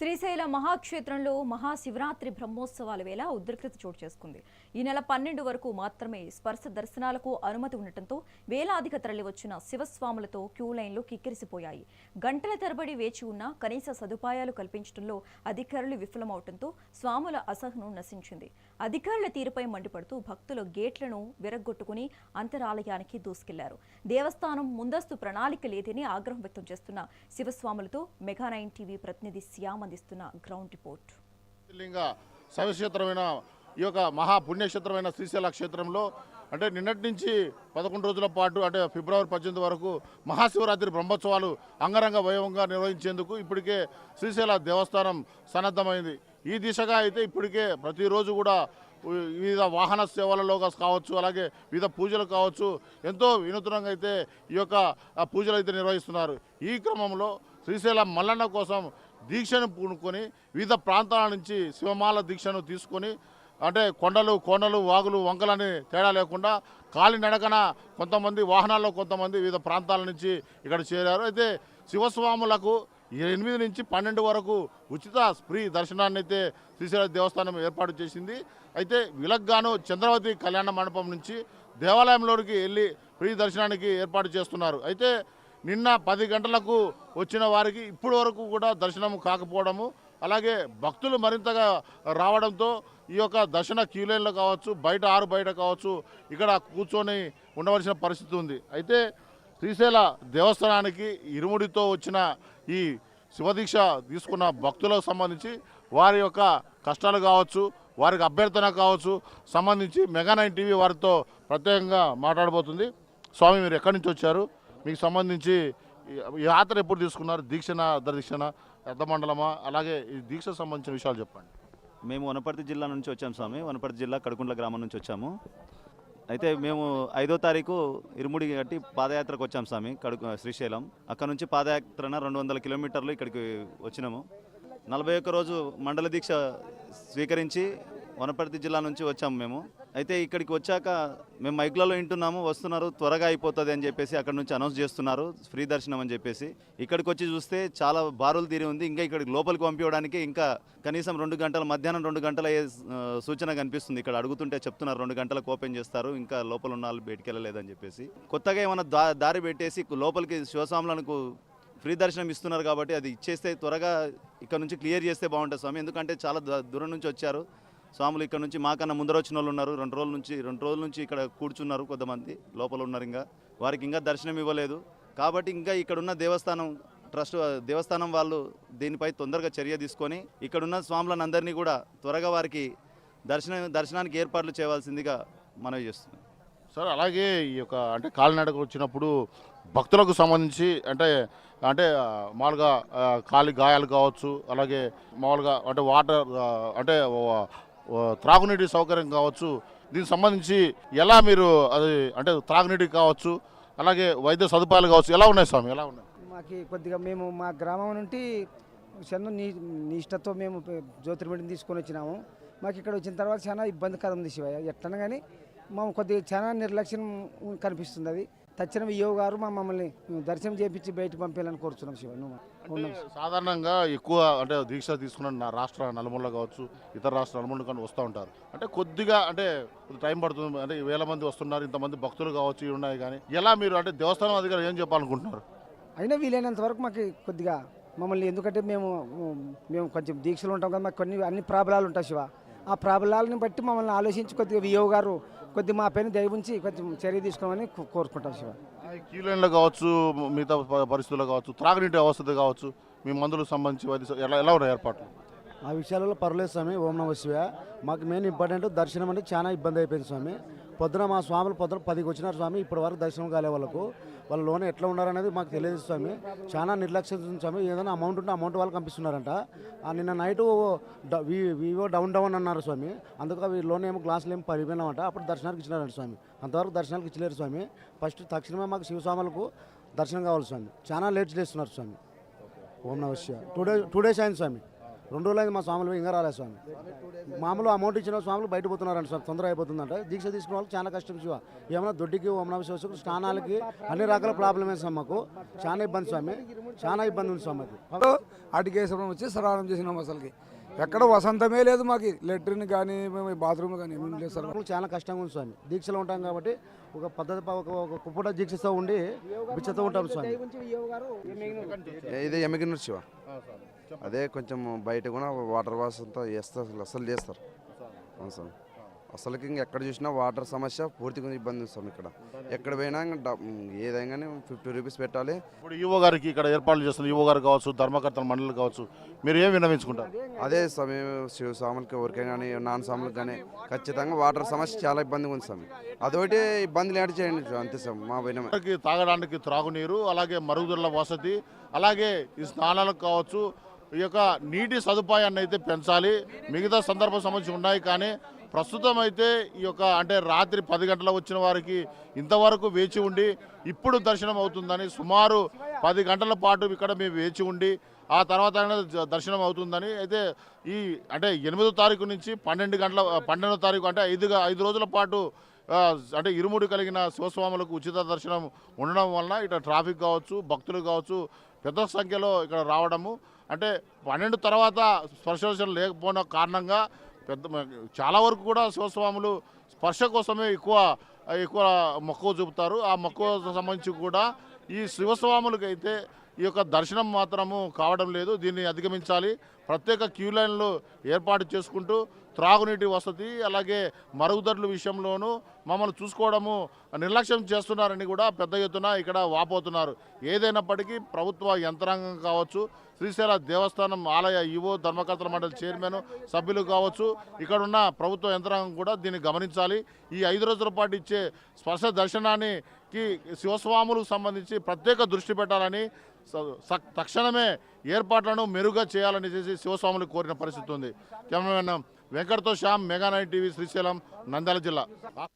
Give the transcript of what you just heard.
శ్రీశైల మహాక్షేత్రంలో మహాశివరాత్రి బ్రహ్మోత్సవాల వేళ ఉద్రిక్తత చోటు చేసుకుంది. ఈ నెల పన్నెండు వరకు మాత్రమే స్పర్శ దర్శనాలకు అనుమతి ఉండటంతో వేలాదిగా తరలివచ్చిన శివస్వాములతో క్యూ లైన్లు కిక్కిరిసిపోయాయి. గంటల తరబడి వేచి ఉన్న కనీస సదుపాయాలు కల్పించడంలో అధికారులు విఫలమవడంతో స్వాముల అసహనం నశించింది. అధికారుల తీరుపై మండిపడుతూ భక్తులు గేట్లను విరగ్గొట్టుకుని అంతరాలయానికి దూసుకెళ్ళారు. దేవస్థానం ముందస్తు ప్రణాళిక లేదని ఆగ్రహం వ్యక్తం చేస్తున్న శివస్వాములతో మెగా నైన్ టీవీ ప్రతినిధి శ్యామ్ అందిస్తున్న గ్రౌండ్ రిపోర్ట్. లింగ ఈ యొక్క మహాపుణ్యక్షేత్రమైన శ్రీశైల క్షేత్రంలో అంటే నిన్నటి నుంచి పదకొండు రోజుల పాటు అంటే ఫిబ్రవరి పద్దెనిమిది వరకు మహాశివరాత్రి బ్రహ్మోత్సవాలు అంగరంగ వైభవంగా నిర్వహించేందుకు ఇప్పటికే శ్రీశైల దేవస్థానం సన్నద్ధమైంది. ఈ దిశగా అయితే ఇప్పటికే ప్రతిరోజు కూడా వివిధ వాహన సేవలలో కావచ్చు అలాగే వివిధ పూజలు కావచ్చు ఎంతో వినూత్నంగా అయితే ఈ యొక్క పూజలు అయితే నిర్వహిస్తున్నారు. ఈ క్రమంలో శ్రీశైలం మల్లన్న కోసం దీక్షను పూనుకొని వివిధ ప్రాంతాల నుంచి శివమాల దీక్షను తీసుకొని అంటే కొండలు కోనలు వాగులు వంకలని తేడా లేకుండా కాలినడకన కొంతమంది వాహనాల్లో కొంతమంది వివిధ ప్రాంతాల నుంచి ఇక్కడ చేరారు. అయితే శివస్వాములకు ఎనిమిది నుంచి పన్నెండు వరకు ఉచిత ఫ్రీ దర్శనాన్ని అయితే శ్రీశైల దేవస్థానం ఏర్పాటు చేసింది. అయితే విలగ్గాను చంద్రవతి కళ్యాణ మండపం నుంచి దేవాలయంలోనికి వెళ్ళి ఫ్రీ దర్శనానికి ఏర్పాటు చేస్తున్నారు. అయితే నిన్న పది గంటలకు వచ్చిన వారికి ఇప్పటి వరకు కూడా దర్శనం కాకపోవడము అలాగే భక్తులు మరింతగా రావడంతో ఈ యొక్క దర్శన క్యూలైన్లో కావచ్చు బయట ఆరు బయట కావచ్చు ఇక్కడ కూర్చొని ఉండవలసిన పరిస్థితి ఉంది. అయితే శ్రీశైల దేవస్థానానికి ఇరుముడితో వచ్చిన ఈ శివదీక్ష తీసుకున్న భక్తులకు సంబంధించి వారి యొక్క కష్టాలు కావచ్చు వారికి అభ్యర్థన కావచ్చు సంబంధించి మెగా నైన్ టీవీ వారితో ప్రత్యేకంగా మాట్లాడబోతుంది. స్వామి మీరు ఎక్కడి నుంచి వచ్చారు? మీకు సంబంధించి ఈ- యాత్ర ఎప్పుడు తీసుకున్నారు? దీక్షణ అర్ధదీక్షణ పెద్ద మండలమా? అలాగే ఈ దీక్ష సంబంధించిన విషయాలు చెప్పండి. మేము వనపర్తి జిల్లా నుంచి వచ్చాం స్వామి. వనపర్తి జిల్లా కడుకుంట్ల గ్రామం నుంచి వచ్చాము. అయితే మేము ఐదో తారీఖు ఇరుముడి కట్టి పాదయాత్రకు వచ్చాం స్వామి కడుకు శ్రీశైలం. అక్కడ నుంచి పాదయాత్రన రెండు వందల కిలోమీటర్లు ఇక్కడికి వచ్చినాము. నలభై ఒక్క రోజు మండల దీక్ష స్వీకరించి వనపర్తి జిల్లా నుంచి వచ్చాము మేము. అయితే ఇక్కడికి వచ్చాక మేము మైక్లలో వింటున్నాము వస్తున్నారు త్వరగా అయిపోతుంది అని చెప్పేసి అక్కడ నుంచి అనౌన్స్ చేస్తున్నారు ఫ్రీ దర్శనం అని చెప్పేసి. ఇక్కడికి వచ్చి చూస్తే చాలా బారులు తీరి ఉంది ఇంకా ఇక్కడికి లోపలికి పంపించడానికి ఇంకా కనీసం రెండు గంటల మధ్యాహ్నం రెండు గంటల సూచన కనిపిస్తుంది. ఇక్కడ అడుగుతుంటే చెప్తున్నారు రెండు గంటలకు ఓపెన్ చేస్తారు ఇంకా లోపల ఉన్న వాళ్ళు బయటికి వెళ్ళలేదని చెప్పేసి. కొత్తగా ఏమైనా దా దారి పెట్టేసి లోపలికి శివస్వాములకు ఫ్రీ దర్శనం ఇస్తున్నారు కాబట్టి అది ఇచ్చేస్తే త్వరగా ఇక్కడ నుంచి క్లియర్ చేస్తే బాగుంటుంది స్వామి. ఎందుకంటే చాలా దూరం నుంచి వచ్చారు. స్వాములు ఇక్కడ నుంచి మాకన్నా ముందర వచ్చిన వాళ్ళు ఉన్నారు. రెండు రోజుల నుంచి రెండు రోజుల నుంచి ఇక్కడ కూర్చున్నారు కొంతమంది. లోపల ఉన్నారు ఇంకా. వారికి ఇంకా దర్శనం ఇవ్వలేదు. కాబట్టి ఇంకా ఇక్కడున్న దేవస్థానం ట్రస్ట్ దేవస్థానం వాళ్ళు దీనిపై తొందరగా చర్య తీసుకొని ఇక్కడున్న స్వాములను అందరినీ కూడా త్వరగా వారికి దర్శనం దర్శనానికి ఏర్పాట్లు చేయవలసిందిగా మనవి చేస్తున్నాం. సార్ అలాగే ఈ యొక్క అంటే కాలినడక వచ్చినప్పుడు భక్తులకు సంబంధించి అంటే అంటే మామూలుగా కాలి గాయాలు కావచ్చు అలాగే మామూలుగా అంటే వాటర్ అంటే త్రాగునీటి సౌకర్యం కావచ్చు. దీనికి సంబంధించి ఎలా మీరు అది అంటే త్రాగునీటి కావచ్చు అలాగే వైద్య సదుపాయాలు కావచ్చు ఎలా ఉన్నాయి స్వామి? ఎలా ఉన్నాయి? మాకు కొద్దిగా మేము మా గ్రామం నుండి చందు నీ నిష్టతో మేము జ్యోతిర్మిడిని తీసుకొని వచ్చినాము. మాకు ఇక్కడ వచ్చిన తర్వాత చాలా ఇబ్బందికరం ఉంది శివయ్య. ఎట్లన్నా కానీ మేము కొద్దిగా చాలా నిర్లక్ష్యం కనిపిస్తుంది అది. తక్షణం ఈయో గారు మా మమ్మల్ని దర్శనం చేయించి బయటకు పంపించాలని కోరుతున్నాం శివ నువ్వు సాధారణంగా ఎక్కువ అంటే దీక్ష తీసుకున్న నా రాష్ట్ర నలుమూల కావచ్చు ఇతర రాష్ట్ర నలుమూల కానీ వస్తూ ఉంటారు. అంటే కొద్దిగా అంటే టైం పడుతుంది అంటే వేల మంది వస్తున్నారు ఇంతమంది భక్తులు కావచ్చు ఇవి ఉన్నాయి కానీ ఎలా మీరు అంటే దేవస్థానం అధికారులు ఏం చెప్పాలనుకుంటున్నారు? అయినా వీలైనంత వరకు మాకు కొద్దిగా మమ్మల్ని ఎందుకంటే మేము మేము కొంచెం దీక్షలు ఉంటాం కదా మాకు కొన్ని అన్ని ప్రాబ్లాలు ఉంటాయి శివ. ఆ ప్రాబ్లాలను బట్టి మమ్మల్ని ఆలోచించి కొద్దిగా వియో గారు కొద్దిగా మా పైన దయ ఉంచి కొంచెం చర్య తీసుకోమని కోరుకుంటాం శివ. క్యూలైన్లో కావచ్చు మిగతా పరిస్థితుల్లో కావచ్చు త్రాగునీటి అవస్థ కావచ్చు మీ మందులకు సంబంధించి ఎలా ఎలా ఉన్నాయి ఏర్పాట్లు? ఆ విషయాలలో పర్లేదు స్వామి. ఓం నమ శివ మాకు మెయిన్ ఇంపార్టెంట్ దర్శనం అంటే చాలా ఇబ్బంది అయిపోయింది స్వామి. పొద్దున మా స్వాములు పొద్దున పదికి వచ్చినారు స్వామి. ఇప్పటి వరకు దర్శనం కాలే వాళ్ళకు. వాళ్ళ లోన్ ఎట్లా ఉన్నారనేది మాకు తెలియదు స్వామి. చాలా నిర్లక్ష్యం స్వామి. ఏదైనా అమౌంట్ ఉంటే అమౌంట్ వాళ్ళకి పంపిస్తున్నారంట. నిన్న నైట్ వివో డౌన్ డౌన్ అన్నారు స్వామి. అందుకు అవి లోన్ ఏమో గ్లాసులు ఏమో పడిపోయినామంట. అప్పుడు దర్శనానికి ఇచ్చినారంట స్వామి. అంతవరకు దర్శనానికి ఇచ్చలేరు స్వామి. ఫస్ట్ తక్షణమే మాకు శివస్వాములకు దర్శనం కావాలి స్వామి. చాలా లేట్ చేస్తున్నారు స్వామి. ఓం నమస్య టూ డేస్ టూ డేస్ అయింది స్వామి. రెండు రోజులైంది మా స్వాములు ఇంకా రాలేదు స్వామి. మామూలు అమౌంట్ ఇచ్చిన స్వాములు బయట పోతున్నారంట స్వామి తొందర అయిపోతుందంట. దీక్ష తీసుకున్న వాళ్ళు చాలా కష్టం శివ. ఏమైనా దొడ్డికి ఓమనాభిషేకం స్నానాలకి అన్ని రకాల ప్రాబ్లమే స్వామి మాకు. చాలా ఇబ్బంది స్వామి. చాలా ఇబ్బంది ఉంది స్వామి అటుకేశ్వరం వచ్చి స్నానం చేసినాం అసలుకి. ఎక్కడ వసంతమే లేదు మాకు. లెట్రిన్ కానీ బాత్రూమ్ కానీ ఏమీ లేదు సార్. మాకు చాలా కష్టంగా ఉంది స్వామి. దీక్షలో ఉంటాం కాబట్టి ఒక పద్ధతి ఒక ఒక కుప్పట దీక్షతో ఉండి బిచ్చతో ఉంటాం స్వామి. ఇది ఎమ్మిగినూరు శివ అదే కొంచెం బయట కూడా వాటర్ వాష్ అంతా చేస్తారు అసలు అసలు చేస్తారు. అవును సార్. అసలుకి ఇంక ఎక్కడ చూసినా వాటర్ సమస్య పూర్తిగా ఇబ్బంది సార్ ఇక్కడ. ఎక్కడ పోయినా ఏదైనా ఫిఫ్టీ రూపీస్ పెట్టాలి. ఇప్పుడు ఈవో గారికి ఇక్కడ ఏర్పాట్లు చేస్తున్న ఈవో గారు కావచ్చు ధర్మకర్తల మండలి కావచ్చు మీరు ఏం విన్నవించుకుంటారు? అదే స్వామి శివ స్వాములకి ఎవరికైనా కానీ నాన్ స్వాములకి కానీ ఖచ్చితంగా వాటర్ సమస్య చాలా ఇబ్బందిగా ఉంది స్వామి అదొకటి ఇబ్బంది లేట్ చేయండి. అంతే సార్ మా పోయిన తాగడానికి త్రాగునీరు అలాగే మరుగుదొడ్ల వసతి అలాగే ఈ స్నానాలకు కావచ్చు ఈ యొక్క నీటి సదుపాయాన్ని అయితే పెంచాలి. మిగతా సందర్భ సమస్యలు ఉన్నాయి కానీ ప్రస్తుతం అయితే ఈ యొక్క అంటే రాత్రి పది గంటల వచ్చిన వారికి ఇంతవరకు వేచి ఉండి ఇప్పుడు దర్శనం అవుతుందని సుమారు పది గంటల పాటు ఇక్కడ మేము వేచి ఉండి ఆ తర్వాత దర్శనం అవుతుందని అయితే ఈ అంటే ఎనిమిదో తారీఖు నుంచి పన్నెండు గంటల పన్నెండో తారీఖు అంటే ఐదుగా ఐదు రోజుల పాటు అంటే ఇరుముడి కలిగిన శివస్వాములకు ఉచిత దర్శనం ఉండడం వలన ఇట్లా ట్రాఫిక్ కావచ్చు భక్తులు కావచ్చు పెద్ద సంఖ్యలో ఇక్కడ రావడము. అంటే పన్నెండు తర్వాత స్పర్శ లేకపోవడం కారణంగా పెద్ద చాలా వరకు కూడా శివస్వాములు స్పర్శ కోసమే ఎక్కువ ఎక్కువ మక్కువ చూపుతారు. ఆ మక్కువ సంబంధించి కూడా ఈ శివస్వాములకైతే ఈ యొక్క దర్శనం మాత్రము కావడం లేదు. దీన్ని అధిగమించాలి. ప్రత్యేక క్యూ లైన్లు ఏర్పాటు చేసుకుంటూ త్రాగునీటి వసతి అలాగే మరుగుదొడ్ల విషయంలోనూ మమ్మల్ని చూసుకోవడము నిర్లక్ష్యం చేస్తున్నారని కూడా పెద్ద ఎత్తున ఇక్కడ వాపోతున్నారు. ఏదైనప్పటికీ ప్రభుత్వ యంత్రాంగం కావచ్చు శ్రీశైల దేవస్థానం ఆలయ ఈవో ధర్మకర్తల మండలి చైర్మన్ సభ్యులు కావచ్చు ఇక్కడున్న ప్రభుత్వ యంత్రాంగం కూడా దీన్ని గమనించాలి. ఈ ఐదు రోజుల పాటు ఇచ్చే స్పర్శ దర్శనానికి శివస్వాములకు సంబంధించి ప్రత్యేక దృష్టి పెట్టాలని తక్షణమే ఏర్పాట్లను మెరుగ్గా చేయాలని చేసి శివస్వాములు కోరిన పరిస్థితి ఉంది. Cameraman వెంకటతో Shyam mega nine TV Srisailam Nandyal జిల్లా.